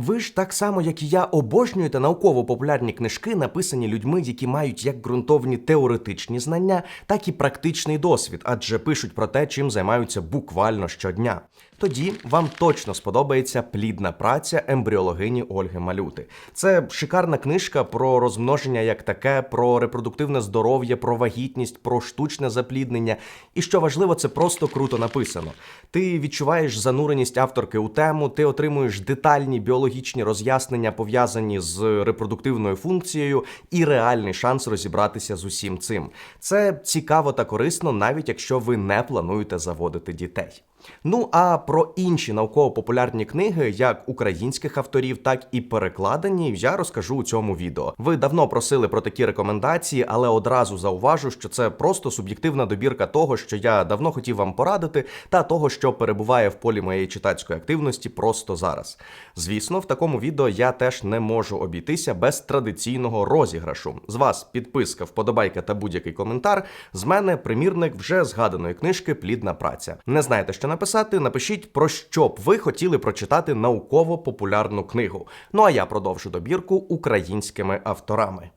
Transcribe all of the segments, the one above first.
Ви ж так само, як і я, обожнюєте науково-популярні книжки, написані людьми, які мають як ґрунтовні теоретичні знання, так і практичний досвід, адже пишуть про те, чим займаються буквально щодня. Тоді вам точно сподобається плідна праця ембріологині Ольги Малюти. Це шикарна книжка про розмноження як таке, про репродуктивне здоров'я, про вагітність, про штучне запліднення. І що важливо, це просто круто написано. Ти відчуваєш зануреність авторки у тему, ти отримуєш детальні біологічні роз'яснення, пов'язані з репродуктивною функцією, і реальний шанс розібратися з усім цим. Це цікаво та корисно, навіть якщо ви не плануєте заводити дітей. Ну а про інші науково-популярні книги, як українських авторів, так і перекладені, я розкажу у цьому відео. Ви давно просили про такі рекомендації, але одразу зауважу, що це просто суб'єктивна добірка того, що я давно хотів вам порадити, та того, що перебуває в полі моєї читацької активності просто зараз. Звісно, в такому відео я теж не можу обійтися без традиційного розіграшу. З вас підписка, вподобайка та будь-який коментар. З мене примірник вже згаданої книжки Плідна праця. Не знаєте, що написати? Напишіть про що б ви хотіли прочитати науково-популярну книгу. Ну а я продовжу добірку українськими авторами.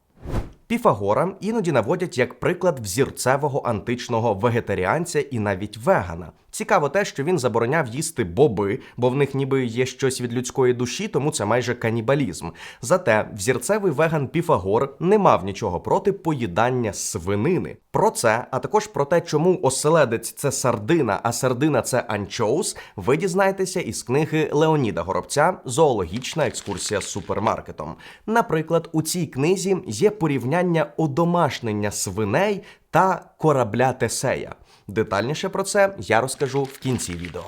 Піфагора іноді наводять як приклад взірцевого античного вегетаріанця і навіть вегана. Цікаво те, що він забороняв їсти боби, бо в них ніби є щось від людської душі, тому це майже канібалізм. Зате взірцевий веган Піфагор не мав нічого проти поїдання свинини. Про це, а також про те, чому оселедець це сардина, а сардина це анчоус, ви дізнаєтеся із книги Леоніда Горобця Зоологічна екскурсія з супермаркетом. Наприклад, у цій книзі є порівняння одомашнення свиней та корабля Тесея. Детальніше про це я розкажу в кінці відео.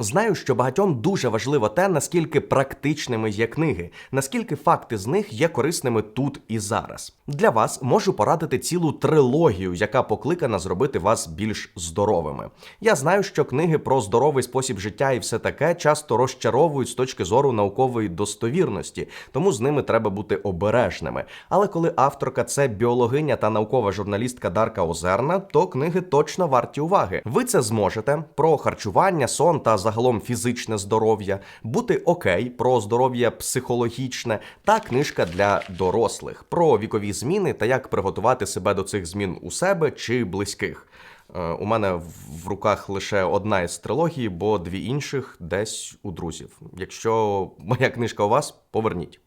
Знаю, що багатьом дуже важливо те, наскільки практичними є книги, наскільки факти з них є корисними тут і зараз. Для вас можу порадити цілу трилогію, яка покликана зробити вас більш здоровими. Я знаю, що книги про здоровий спосіб життя і все таке часто розчаровують з точки зору наукової достовірності, тому з ними треба бути обережними. Але коли авторка це біологиня та наукова журналістка Дарка Озерна, то книги точно варті уваги. Ви це зможете про харчування, сон та загалом фізичне здоров'я, бути окей про здоров'я психологічне та книжка для дорослих про вікові зміни та як приготувати себе до цих змін у себе чи близьких. Е, У мене в- руках лише одна із трилогій, бо дві інших десь у друзів. Якщо моя книжка у вас, поверніть.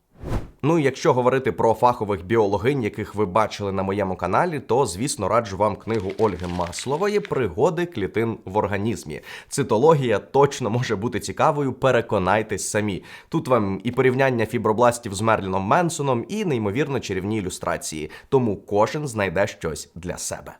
Ну і якщо говорити про фахових біологинь, яких ви бачили на моєму каналі, то звісно раджу вам книгу Ольги Маслової Пригоди клітин в організмі. Цитологія точно може бути цікавою. Переконайтесь самі. Тут вам і порівняння фібробластів з Мерліном Менсоном, і неймовірно чарівні ілюстрації. Тому кожен знайде щось для себе.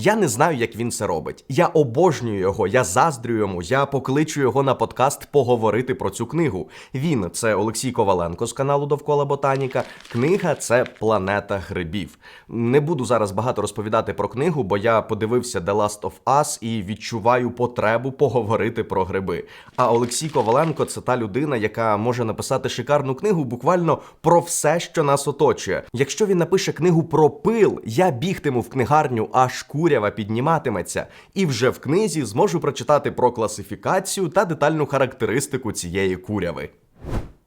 Я не знаю, як він це робить. Я обожнюю його, я заздрю йому, я покличу його на подкаст поговорити про цю книгу. Він це Олексій Коваленко з каналу Довкола Ботаніка. Книга це Планета грибів. Не буду зараз багато розповідати про книгу, бо я подивився The Last of Us і відчуваю потребу поговорити про гриби. А Олексій Коваленко це та людина, яка може написати шикарну книгу буквально про все, що нас оточує. Якщо він напише книгу про пил, я бігтиму в книгарню, аж курява підніматиметься, і вже в книзі зможу прочитати про класифікацію та детальну характеристику цієї куряви.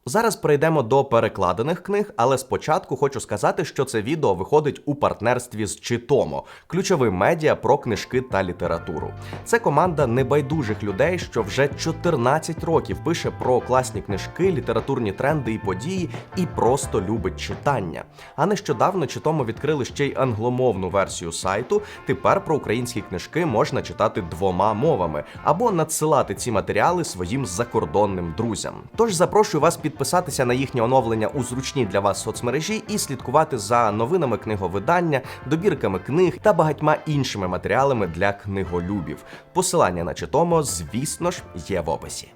Зараз перейдемо до перекладених книг, але спочатку хочу сказати, що це відео виходить у партнерстві з Читомо, ключовим медіа про книжки та літературу. Це команда небайдужих людей, що вже 14 років пише про класні книжки, літературні тренди і події, і просто любить читання. А нещодавно Читомо відкрили ще й англомовну версію сайту. Тепер про українські книжки можна читати двома мовами або надсилати ці матеріали своїм закордонним друзям. Тож запрошую вас підписатися на їхнє оновлення у зручній для вас соцмережі і слідкувати за новинами книговидання, добірками книг та багатьма іншими матеріалами для книголюбів. Посилання на читомо, звісно ж, є в описі.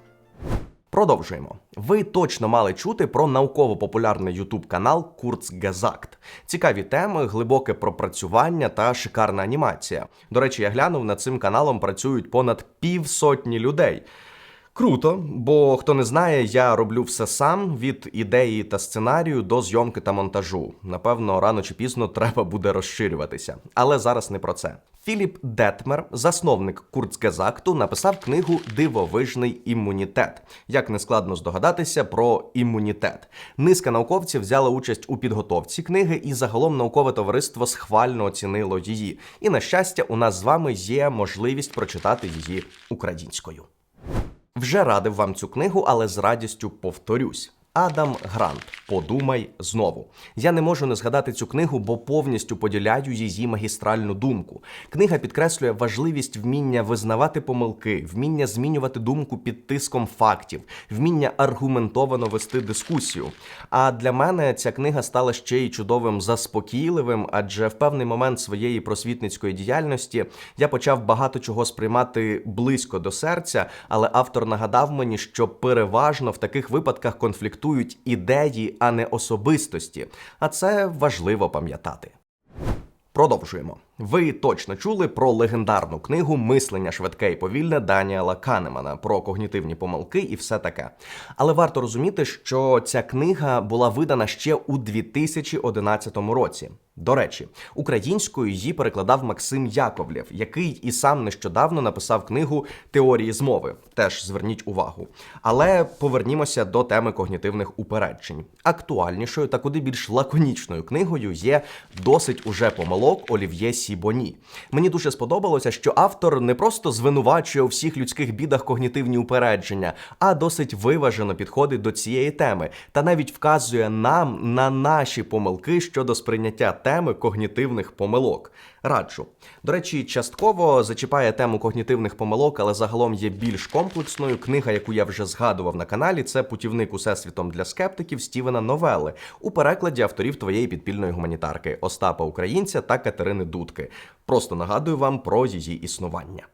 Продовжуємо. Ви точно мали чути про науково-популярний ютуб канал Курцгезакт. Цікаві теми, глибоке пропрацювання та шикарна анімація. До речі, я глянув над цим каналом працюють понад півсотні людей. Круто, бо хто не знає, я роблю все сам від ідеї та сценарію до зйомки та монтажу. Напевно, рано чи пізно треба буде розширюватися. Але зараз не про це. Філіп Детмер, засновник Курцгезакту, написав книгу Дивовижний імунітет. Як не складно здогадатися про імунітет. Низка науковців взяла участь у підготовці книги, і загалом наукове товариство схвально оцінило її. І на щастя, у нас з вами є можливість прочитати її українською. Вже радив вам цю книгу, але з радістю повторюсь. Адам Грант, подумай знову. Я не можу не згадати цю книгу, бо повністю поділяю її магістральну думку. Книга підкреслює важливість вміння визнавати помилки, вміння змінювати думку під тиском фактів, вміння аргументовано вести дискусію. А для мене ця книга стала ще й чудовим заспокійливим, адже в певний момент своєї просвітницької діяльності я почав багато чого сприймати близько до серця, але автор нагадав мені, що переважно в таких випадках конфліктують ідеї, а не особистості. А це важливо пам'ятати. Продовжуємо. Ви точно чули про легендарну книгу Мислення швидке і повільне Даніела Канемана про когнітивні помилки і все таке. Але варто розуміти, що ця книга була видана ще у 2011 році. До речі, українською її перекладав Максим Яковлєв, який і сам нещодавно написав книгу Теорії змови. Теж зверніть увагу. Але повернімося до теми когнітивних упереджень. Актуальнішою та куди більш лаконічною книгою є досить уже помилок Олів'є Сібоні. Мені дуже сподобалося, що автор не просто звинувачує у всіх людських бідах когнітивні упередження, а досить виважено підходить до цієї теми та навіть вказує нам на наші помилки щодо сприйняття теми когнітивних помилок. Раджу. До речі, частково зачіпає тему когнітивних помилок, але загалом є більш комплексною. Книга, яку я вже згадував на каналі, це путівник усесвітом для скептиків Стівена Новели у перекладі авторів твоєї підпільної гуманітарки Остапа Українця та Катерини Дудки. Просто нагадую вам про її існування.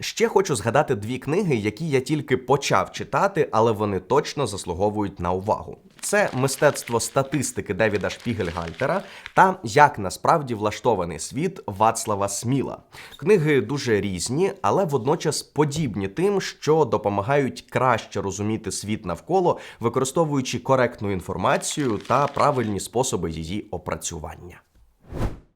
Ще хочу згадати дві книги, які я тільки почав читати, але вони точно заслуговують на увагу. Це мистецтво статистики Девіда Шпігельгальтера та Як насправді влаштований світ Вацлава Сміла. Книги дуже різні, але водночас подібні тим, що допомагають краще розуміти світ навколо, використовуючи коректну інформацію та правильні способи її опрацювання.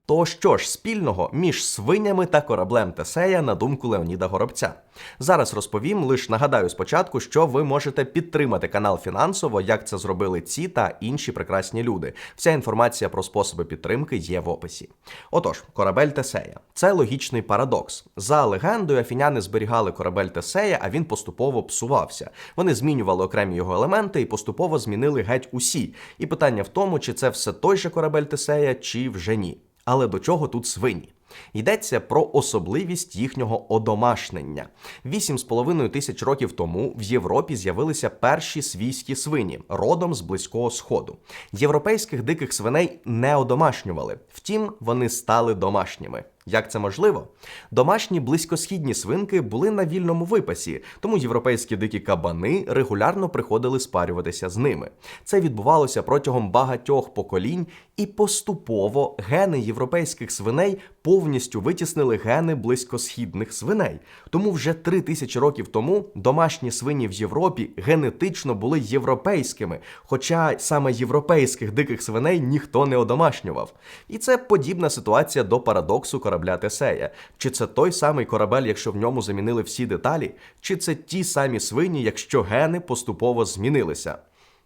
То що ж спільного між свинями та кораблем Тесея на думку Леоніда Горобця? Зараз розповім, лише нагадаю спочатку, що ви можете підтримати канал фінансово, як це зробили ці та інші прекрасні люди. Вся інформація про способи підтримки є в описі. Отож, корабель Тесея це логічний парадокс. За легендою, афіняни зберігали корабель Тесея, а він поступово псувався. Вони змінювали окремі його елементи і поступово змінили геть усі. І питання в тому, чи це все той же корабель Тесея, чи вже ні. Але до чого тут свині? Йдеться про особливість їхнього одомашнення. Вісім з половиною тисяч років тому в Європі з'явилися перші свійські свині, родом з близького сходу. Європейських диких свиней не одомашнювали, втім, вони стали домашніми. Як це можливо? Домашні близькосхідні свинки були на вільному випасі, тому європейські дикі кабани регулярно приходили спарюватися з ними. Це відбувалося протягом багатьох поколінь, і поступово гени європейських свиней повністю витіснили гени близькосхідних свиней. Тому вже три тисячі років тому домашні свині в Європі генетично були європейськими, хоча саме європейських диких свиней ніхто не одомашнював. І це подібна ситуація до парадоксу корабля Тесея. Чи це той самий корабель, якщо в ньому замінили всі деталі, чи це ті самі свині, якщо гени поступово змінилися?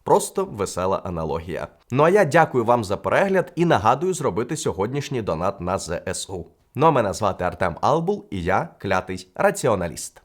Просто весела аналогія. Ну а я дякую вам за перегляд і нагадую зробити сьогоднішній донат на ЗСУ. Ну а мене звати Артем Албул, і я клятий раціоналіст.